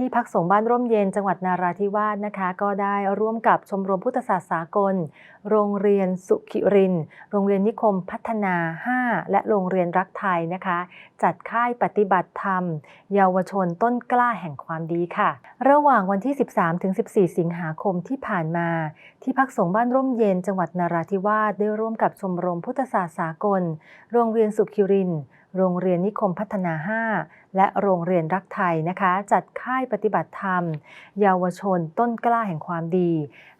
ที่พักสงฆ์บ้านร่มเย็นจังหวัดนาราธิวาสนะคะ ก็ได้ร่วมกับชมรมพุทธศาสตร์สากล โรงเรียนสุขิริน โรงเรียนนิคมพัฒนา 5 และโรงเรียนรักไทยนะคะ จัดค่ายปฏิบัติธรรม เยาวชนต้นกล้าแห่งความดีค่ะ ระหว่างวันที่ 13-14 สิงหาคมที่ผ่านมา ที่พักสงฆ์บ้านร่มเย็นจังหวัดนาราธิวาสได้ร่วมกับชมรมพุทธศาสตร์สากล โรงเรียนสุขิริน โรงเรียนนิคมพัฒนา 5 และโรงเรียนรักไทยนะคะ จัดค่ายปฏิบัติธรรม เยาวชนต้นกล้าแห่งความดี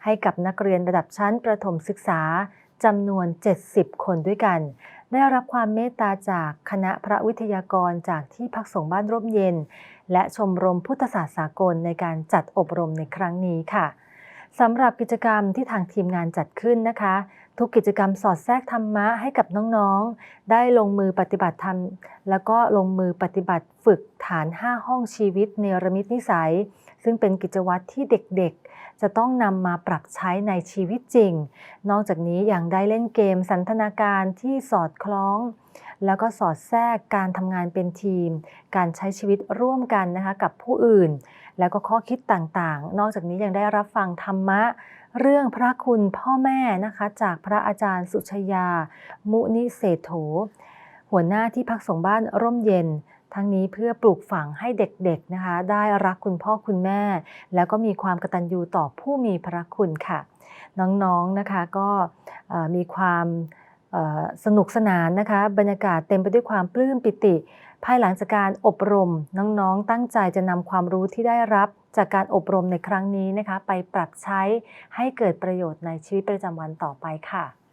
ให้กับนักเรียนระดับชั้นประถมศึกษาจำนวน 70 คนด้วยกัน ได้รับความเมตตาจากคณะพระวิทยากรจากที่พักสงฆ์บ้านร่มเย็น และชมรมพุทธศาสตร์สากลในการจัดอบรมในครั้งนี้ค่ะ สำหรับกิจกรรมที่ทางทีมงานจัดขึ้นนะคะ ทุกกิจกรรมสอดแทรกธรรมะให้กับน้องๆ ได้ลงมือปฏิบัติธรรม แล้วก็ลงมือปฏิบัติฝึกฐาน 5 ห้องชีวิตเนรมิตนิสัย ซึ่งเป็นกิจวัตรที่เด็กๆ จะต้องนำมาปรับใช้ในชีวิตจริง นอกจากนี้ยังได้เล่นเกมสันทนาการที่สอดคล้อง แล้วก็สอดแทรกการทำงานเป็นทีม การใช้ชีวิตร่วมกันนะคะกับผู้อื่น แล้วก็ข้อคิดต่างๆ นอกจากนี้ยังได้รับฟังธรรมะเรื่องพระคุณพ่อแม่นะคะจากพระอาจารย์สุชยา มุนิเศรษโถ หัวหน้าที่พักสงบ้านร่มเย็น ทั้งนี้เพื่อปลูกฝังให้เด็กๆนะคะ ได้รักคุณพ่อคุณแม่ แล้วก็มีความกตัญญูต่อผู้มีพระคุณค่ะ น้องๆนะคะก็มีความ สนุกสนานนะคะ บรรยากาศเต็มไปด้วยความปลื้มปิติ ภายหลังจากการอบรมน้องๆ ตั้งใจจะนำความรู้ที่ได้รับจากการอบรมในครั้งนี้นะคะ ไปปรับใช้ให้เกิดประโยชน์ในชีวิตประจำวันต่อไปค่ะ